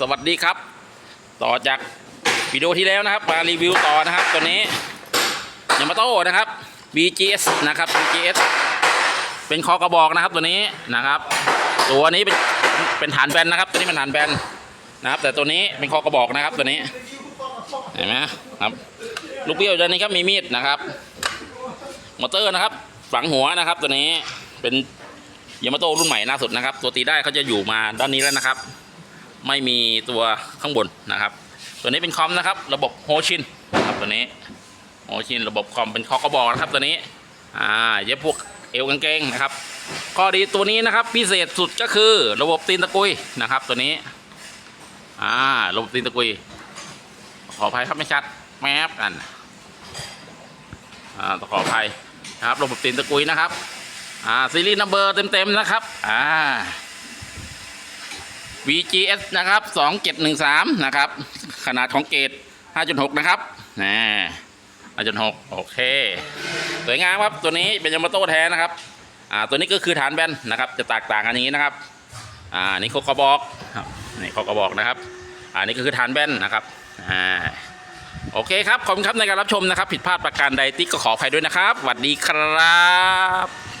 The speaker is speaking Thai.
สวัสดีครับ ต่อจากวิดีโอที่แล้วนะครับ มารีวิวต่อนะครับ ตัวนี้ยามาโต้นะครับ BGS นะครับ BGS เป็นคอกระบอกนะครับตัวนี้นะครับ ตัวนี้เป็นเป็นฐานแบนนะครับ ตัวนี้เป็นฐานแบนนะครับ แต่ตัวนี้เป็นคอกระบอกนะครับตัวนี้เห็นไหมครับลูกเบี้ยวตัวนี้ครับมีมีดนะครับมอเตอร์นะครับ ฝังหัวนะครับ ตัวนี้เป็นยามาโต้รุ่นใหม่ล่าสุดนะครับ ตัวตีได้เขาจะอยู่มาด้านนี้แล้วนะครับ ไม่มีตัวข้างบนนะครับ ตัวนี้เป็นคอมนะครับ ระบบโฮชินครับตัวนี้โฮชินระบบคอมเป็นคอกระบอกนะครับตัวนี้อ่าเย็บพวกเอวกางเกงนะครับข้อดีตัวนี้นะครับพิเศษสุดก็คือระบบตีนตะกุยนะครับ ตัวนี้อ่าระบบตีนตะกุย ขออภัยครับไม่ชัดแมบกันอ่าขออภัยนะครับระบบตีนตะกุยนะครับอ่าซีรีส์นัมเบอร์เต็มๆนะครับอ่า VGS นะครับ 2713 นะครับ ขนาดของเกรด5.6 นะครับนะ5.6 โอเค สวยงามครับ ตัวนี้เป็นยามาโต้แท้นะครับ อ่า ตัวนี้ก็คือฐานแบนนะครับ จะแตกต่างกันอย่างนี้นะครับ อ่า นี่เขากระบอกครับนี่เขากระบอกนะครับ อ่า นี่ก็คือฐานแบนนะครับ อ่า โอเคครับ ขอบคุณครับในการรับชมนะครับ ผิดพลาดประการใดติ๊กก็ขออภัยด้วยนะครับ สวัสดีครับ